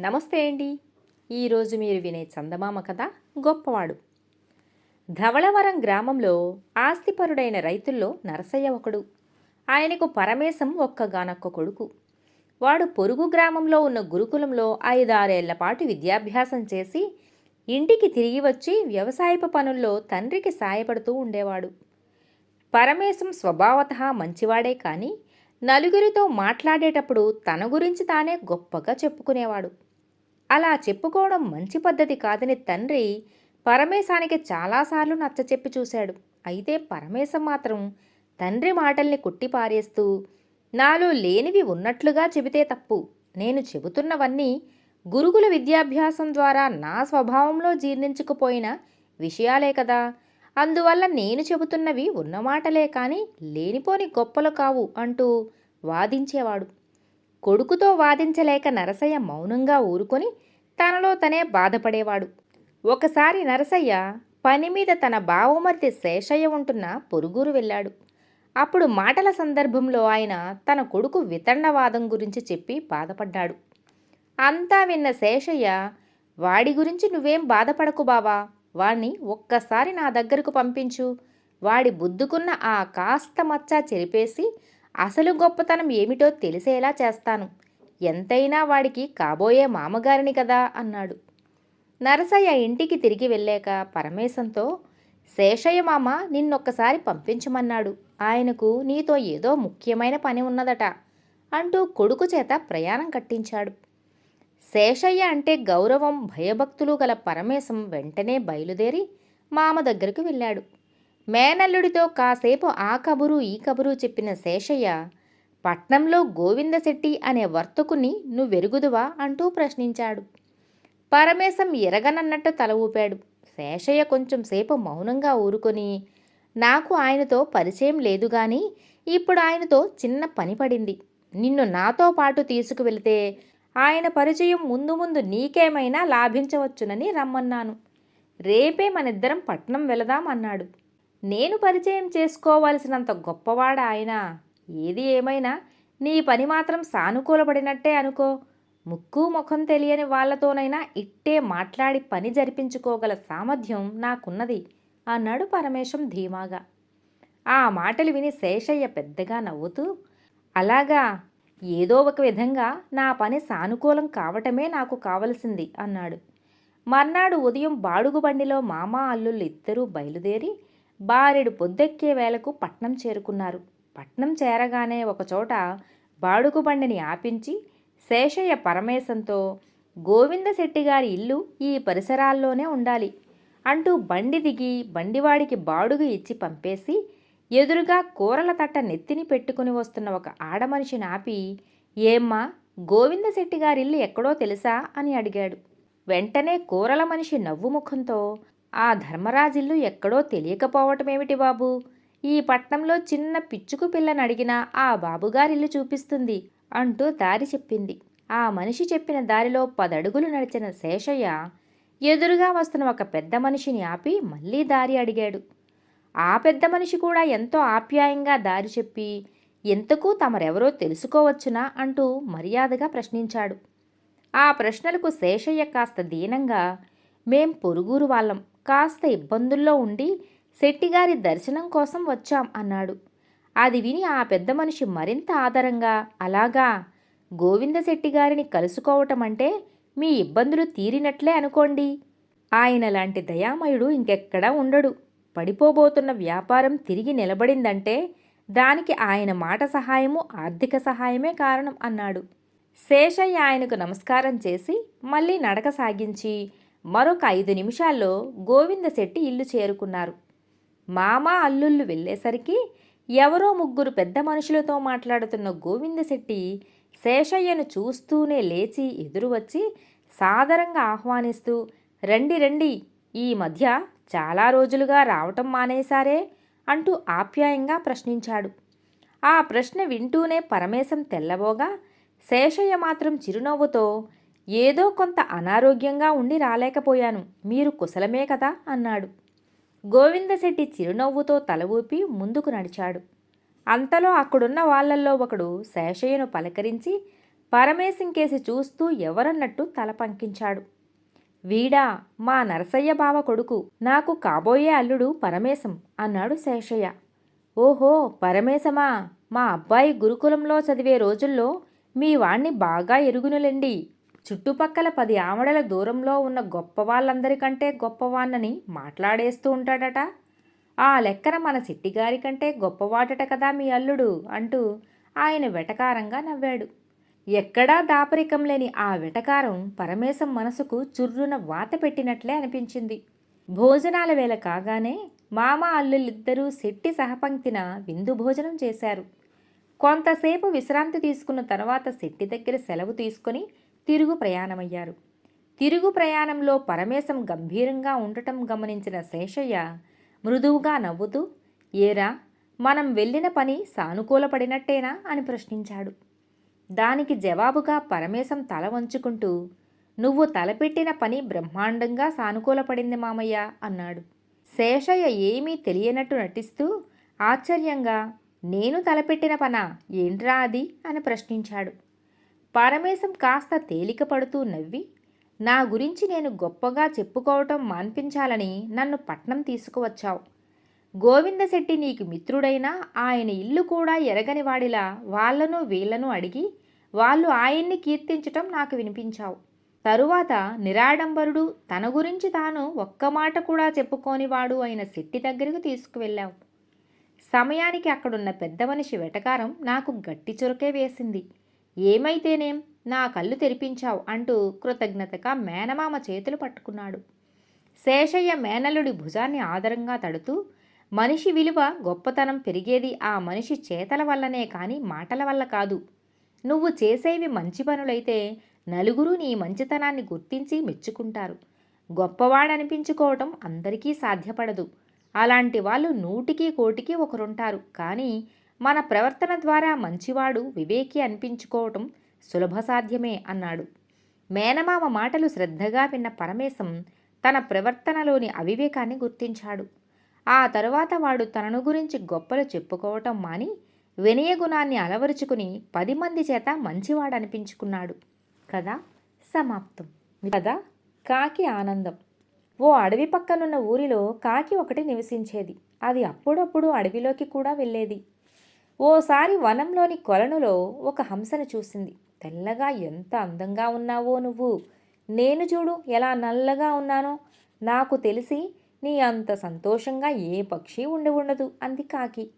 నమస్తే అండి. ఈరోజు మీరు వినే చందమామ కథ గొప్పవాడు. ధవళవరం గ్రామంలో ఆస్తిపరుడైన రైతుల్లో నరసయ్య ఒకడు. ఆయనకు పరమేశం ఒక్కగానొక్క కొడుకు. వాడు పొరుగు గ్రామంలో ఉన్న గురుకులంలో ఐదారేళ్ళ పాటు విద్యాభ్యాసం చేసి ఇంటికి తిరిగి వచ్చి వ్యవసాయపు పనుల్లో తండ్రికి సాయపడుతూ ఉండేవాడు. పరమేశం స్వభావత మంచివాడే కానీ నలుగురితో మాట్లాడేటప్పుడు తన గురించి తానే గొప్పగా చెప్పుకునేవాడు. అలా చెప్పుకోవడం మంచి పద్ధతి కాదని తండ్రి పరమేశానికి చాలాసార్లు నచ్చచెప్పి చూశాడు. అయితే పరమేశం మాత్రం తండ్రి మాటల్ని కుట్టిపారేస్తూ నాలో లేనివి ఉన్నట్లుగా చెబితే తప్పు. నేను చెబుతున్నవన్నీ గురుకుల విద్యాభ్యాసం ద్వారా నా స్వభావంలో జీర్ణించుకుపోయిన విషయాలే కదా. అందువల్ల నేను చెబుతున్నవి ఉన్నమాటలే కానీ లేనిపోని గొప్పలు కావు అంటూ వాదించేవాడు. కొడుకుతో వాదించలేక నరసయ్య మౌనంగా ఊరుకొని తనలో తనే బాధపడేవాడు. ఒకసారి నరసయ్య పని మీద తన బావమర్తి శేషయ్య ఉంటున్న పొరుగురు వెళ్ళాడు. అప్పుడు మాటల సందర్భంలో ఆయన తన కొడుకు వితండవాదం గురించి చెప్పి బాధపడ్డాడు. అంతా విన్న శేషయ్య వాడి గురించి నువ్వేం బాధపడకు బావా వాణ్ణి ఒక్కసారి నా దగ్గరకు పంపించు. వాడి బుద్దుకున్న ఆ కాస్త మచ్చ చెరిపేసి అసలు గొప్పతనం ఏమిటో తెలిసేలా చేస్తాను. ఎంతైనా వాడికి కాబోయే మామగారిని కదా అన్నాడు. నరసయ్య ఇంటికి తిరిగి వెళ్ళాక పరమేశంతో శేషయ్య మామ నిన్నొక్కసారి పంపించమన్నాడు. ఆయనకు నీతో ఏదో ముఖ్యమైన పని ఉన్నదట అంటూ కొడుకు చేత ప్రయాణం కట్టించాడు. శేషయ్య అంటే గౌరవం భయభక్తులు గల పరమేశం వెంటనే బయలుదేరి మామ దగ్గరకు వెళ్ళాడు. మేనల్లుడితో కాసేపు ఆ కబురు ఈ కబురు చెప్పిన శేషయ్య పట్నంలో గోవిందశెట్టి అనే వర్తకుని నువ్వెరుగుదువా? అంటూ ప్రశ్నించాడు. పరమేశం ఎరగనన్నట్టు తల ఊపాడు. శేషయ్య కొంచెం సేపు మౌనంగా ఊరుకొని నాకు ఆయనతో పరిచయం లేదు గాని ఇప్పుడు ఆయనతో చిన్న పని పడింది. నిన్ను నాతో పాటు తీసుకువెళితే ఆయన పరిచయం ముందు ముందు నీకేమైనా లాభించవచ్చునని రమ్మన్నాను. రేపే మనిద్దరం పట్నం వెళదాం అన్నాడు. నేను పరిచయం చేసుకోవాల్సినంత గొప్పవాడ ఆయన? ఏది ఏమైనా నీ పని మాత్రం సానుకూలపడినట్టే అనుకో. ముక్కు ముఖం తెలియని వాళ్ళతోనైనా ఇట్టే మాట్లాడి పని జరిపించుకోగల సామర్థ్యం నాకున్నది అన్నాడు పరమేశం ధీమాగా. ఆ మాటలు విని శేషయ్య పెద్దగా నవ్వుతూ అలాగా ఏదో ఒక విధంగా నా పని సానుకూలం కావటమే నాకు కావలసింది అన్నాడు. మర్నాడు ఉదయం బాడుగు బండిలో మామ అల్లుళ్ళు ఇద్దరూ బయలుదేరి బారెడు పొద్దెక్కే వేళకు పట్నం చేరుకున్నారు. పట్నం చేరగానే ఒకచోట బాడుగు బండిని ఆపించి శేషయ్య పరమేశంతో గోవిందశెట్టి గారి ఇల్లు ఈ పరిసరాల్లోనే ఉండాలి అంటూ బండి దిగి బండివాడికి బాడుగు ఇచ్చి పంపేసి ఎదురుగా కూరల తట్ట నెత్తిని పెట్టుకుని వస్తున్న ఒక ఆడమనిషిని ఆపి ఏమ్మా గోవిందశెట్టి గారిల్లు ఎక్కడో తెలుసా? అని అడిగాడు. వెంటనే కూరల మనిషి నవ్వు ముఖంతో ఆ ధర్మరాజిల్లు ఎక్కడో తెలియకపోవటమేమిటి బాబు? ఈ పట్నంలో చిన్న పిచ్చుకు పిల్లని అడిగినా ఆ బాబుగారిల్లు చూపిస్తుంది అంటూ దారి చెప్పింది. ఆ మనిషి చెప్పిన దారిలో పదడుగులు నడిచిన శేషయ్య ఎదురుగా వస్తున్న ఒక పెద్ద మనిషిని ఆపి మళ్ళీ దారి అడిగాడు. ఆ పెద్ద మనిషి కూడా ఎంతో ఆప్యాయంగా దారి చెప్పి ఎంతకు తమరెవరో తెలుసుకోవచ్చునా? అంటూ మర్యాదగా ప్రశ్నించాడు. ఆ ప్రశ్నలకు శేషయ్య కాస్త దీనంగా మేం పొరుగురు వాళ్ళం. కాస్త ఇబ్బందుల్లో ఉండి శెట్టిగారి దర్శనం కోసం వచ్చాం అన్నాడు. అది విని ఆ పెద్ద మనిషి మరింత ఆదరంగా అలాగా? గోవిందశెట్టి గారిని కలుసుకోవటం అంటే మీ ఇబ్బందులు తీరినట్లే అనుకోండి. ఆయన లాంటి దయామయుడు ఇంకెక్కడా ఉండడు. పడిపోబోతున్న వ్యాపారం తిరిగి నిలబడిందంటే దానికి ఆయన మాట సహాయము ఆర్థిక సహాయమే కారణం అన్నాడు. శేషయ్య ఆయనకు నమస్కారం చేసి మళ్ళీ నడక సాగించి మరొక ఐదు నిమిషాల్లో గోవిందశెట్టి ఇల్లు చేరుకున్నారు. మామ అల్లుళ్ళు వెళ్ళేసరికి ఎవరో ముగ్గురు పెద్ద మనుషులతో మాట్లాడుతున్న గోవిందశెట్టి శేషయ్యను చూస్తూనే లేచి ఎదురు వచ్చి సాదరంగా ఆహ్వానిస్తూ రండి రండి ఈ మధ్య చాలా రోజులుగా రావటం మానేశారే అంటూ ఆప్యాయంగా ప్రశ్నించాడు. ఆ ప్రశ్న వింటూనే పరమేశం తెల్లబోగా శేషయ్య మాత్రం చిరునవ్వుతో ఏదో కొంత అనారోగ్యంగా ఉండి రాలేకపోయాను. మీరు కుశలమే కదా అన్నాడు. గోవిందశెట్టి చిరునవ్వుతో తల ఊపి ముందుకు నడిచాడు. అంతలో అక్కడున్న వాళ్ళల్లో ఒకడు శేషయ్యను పలకరించి పరమేశం కేసి చూస్తూ ఎవరన్నట్టు తల పంకించాడు. వీడా మా నరసయ్య బావ కొడుకు నాకు కాబోయే అల్లుడు పరమేశం అన్నాడు శేషయ్య. ఓహో పరమేశమా మా అబ్బాయి గురుకులంలో చదివే రోజుల్లో మీ వాణ్ణి బాగా ఎరుగునులండి. చుట్టుపక్కల పది ఆమడల దూరంలో ఉన్న గొప్ప వాళ్ళందరికంటే గొప్పవాన్నని మాట్లాడేస్తూ ఉంటాడట. ఆ లెక్కన మన సిట్టిగారి కంటే గొప్పవాడట కదా మీ అల్లుడు అంటూ ఆయన వెటకారంగా నవ్వాడు. ఎక్కడా దాపరికం లేని ఆ వెటకారం పరమేశం మనసుకు చుర్రున వాత పెట్టినట్లే అనిపించింది. భోజనాల వేళ కాగానే మామ అల్లులిద్దరూ శెట్టి సహపంక్తిన విందు భోజనం చేశారు. కొంతసేపు విశ్రాంతి తీసుకున్న తర్వాత శెట్టి దగ్గర సెలవు తీసుకొని తిరుగు ప్రయాణమయ్యారు. తిరుగు ప్రయాణంలో పరమేశం గంభీరంగా ఉండటం గమనించిన శేషయ్య మృదువుగా నవ్వుతూ ఏరా మనం వెళ్ళిన పని సానుకూలపడినట్టేనా? అని ప్రశ్నించాడు. దానికి జవాబుగా పరమేశం తల వంచుకుంటూ నువ్వు తలపెట్టిన పని బ్రహ్మాండంగా సానుకూలపడింది మామయ్య అన్నాడు. శేషయ్య ఏమీ తెలియనట్టు నటిస్తూ ఆశ్చర్యంగా నేను తలపెట్టిన పనా? ఏంట్రా అది? అని ప్రశ్నించాడు. పరమేశం కాస్త తేలిక పడుతూ నవ్వి నా గురించి నేను గొప్పగా చెప్పుకోవటం మాన్పించాలని నన్ను పట్నం తీసుకువచ్చావు. గోవిందశెట్టి నీకు మిత్రుడైనా ఆయన ఇల్లు కూడా ఎరగని వాడిలా వాళ్ళను వీళ్ళను అడిగి వాళ్ళు ఆయన్ని కీర్తించటం నాకు వినిపించావు. తరువాత నిరాడంబరుడు తన గురించి తాను ఒక్క మాట కూడా చెప్పుకోనివాడు అయిన శెట్టి దగ్గరకు తీసుకువెళ్ళావు. సమయానికి అక్కడున్న పెద్ద మనిషి వెటకారం నాకు గట్టి చురకే వేసింది. ఏమైతేనేం? నా కళ్ళు తెరిపించావు అంటూ కృతజ్ఞతగా మేనమామ చేతులు పట్టుకున్నాడు. శేషయ్య మేనలుడి భుజాన్ని ఆదరంగా తడుతూ మనిషి విలువ గొప్పతనం పెరిగేది ఆ మనిషి చేతల వల్లనే కానీ మాటల వల్ల కాదు. నువ్వు చేసేవి మంచి పనులైతే నలుగురు నీ మంచితనాన్ని గుర్తించి మెచ్చుకుంటారు. గొప్పవాడనిపించుకోవటం అందరికీ సాధ్యపడదు. అలాంటి వాళ్ళు నూటికి కోటికి ఒకరుంటారు. కానీ మన ప్రవర్తన ద్వారా మంచివాడు వివేకి అనిపించుకోవటం సులభ సాధ్యమే అన్నాడు. మేనమామ మాటలు శ్రద్ధగా విన్న పరమేశం తన ప్రవర్తనలోని అవివేకాన్ని గుర్తించాడు. ఆ తరువాత వాడు తనను గురించి గొప్పలు చెప్పుకోవటం మాని వినయ గుణాన్ని అలవరుచుకుని పది మంది చేత మంచివాడనిపించుకున్నాడు. కదా సమాప్తం. కదా కాకి ఆనందం. ఓ అడవి పక్కనున్న ఊరిలో కాకి ఒకటి నివసించేది. అది అప్పుడప్పుడు అడవిలోకి కూడా వెళ్ళేది. ఓసారి వనంలోని కొలనులో ఒక హంసను చూసింది. తెల్లగా ఎంత అందంగా ఉన్నావో నువ్వు. నేను చూడు ఎలా నల్లగా ఉన్నానో. నాకు తెలిసి నీ అంత సంతోషంగా ఏ పక్షి ఉండి ఉండదు అంది కాకి.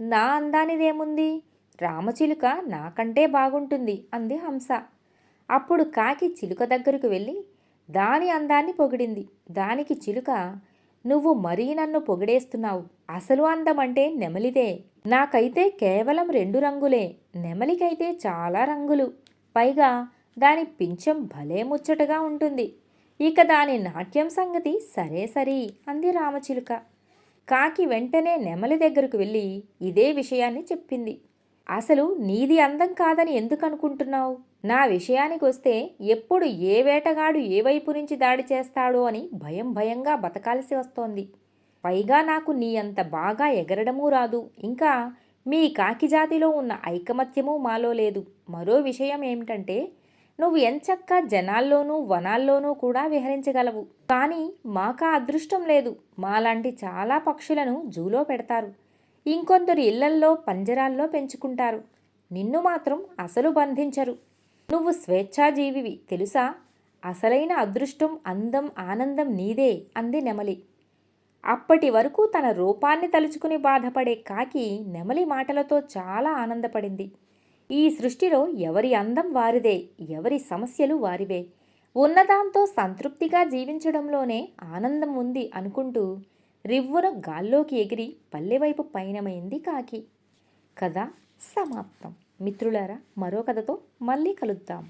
నా అందానిదేముంది? రామచిలుక నాకంటే బాగుంటుంది అంది హంస. అప్పుడు కాకి చిలుక దగ్గరకు వెళ్ళి దాని అందాన్ని పొగిడింది. దానికి చిలుక నువ్వు మరీ నన్ను పొగిడేస్తున్నావు. అసలు అందం అంటే నెమలిదే. నాకైతే కేవలం రెండు రంగులే. నెమలికైతే చాలా రంగులు. పైగా దాని పింఛం భలే ముచ్చటగా ఉంటుంది. ఇక దాని నాట్యం సంగతి సరే సరి అంది రామచిలుక. కాకి వెంటనే నెమలి దగ్గరకు వెళ్ళి ఇదే విషయాన్ని చెప్పింది. అసలు నీది అందం కాదని ఎందుకు అనుకుంటున్నావు నా విషయానికి వస్తే ఎప్పుడు ఏ వేటగాడు ఏ వైపు నుంచి దాడి చేస్తాడో అని భయం భయంగా బతకాల్సి వస్తోంది. పైగా నాకు నీ అంత బాగా ఎగరడమూ రాదు. ఇంకా మీ కాకి జాతిలో ఉన్న ఐకమత్యము మాలో లేదు. మరో విషయం ఏమిటంటే నువ్వు ఎంచక్కా జనాల్లోనూ వనాల్లోనూ కూడా విహరించగలవు. కానీ మాకా అదృష్టం లేదు. మాలాంటి చాలా పక్షులను జూలో పెడతారు. ఇంకొందరు ఇళ్ళల్లో పంజరాల్లో పెంచుకుంటారు. నిన్ను మాత్రం అసలు బంధించరు. నువ్వు స్వేచ్ఛాజీవివి తెలుసా? అసలైన అదృష్టం అందం ఆనందం నీదే అంది నెమలి. అప్పటి వరకు తన రూపాన్ని తలుచుకుని బాధపడే కాకి నెమలి మాటలతో చాలా ఆనందపడింది. ఈ సృష్టిలో ఎవరి అందం వారిదే ఎవరి సమస్యలు వారివే. ఉన్నదాంతో సంతృప్తిగా జీవించడంలోనే ఆనందం ఉంది అనుకుంటూ రివ్వున గాల్లోకి ఎగిరి పల్లెవైపు పయనమైంది కాకి. కథ సమాప్తం. మిత్రులారా మరో కథతో మళ్ళీ కలుద్దాం.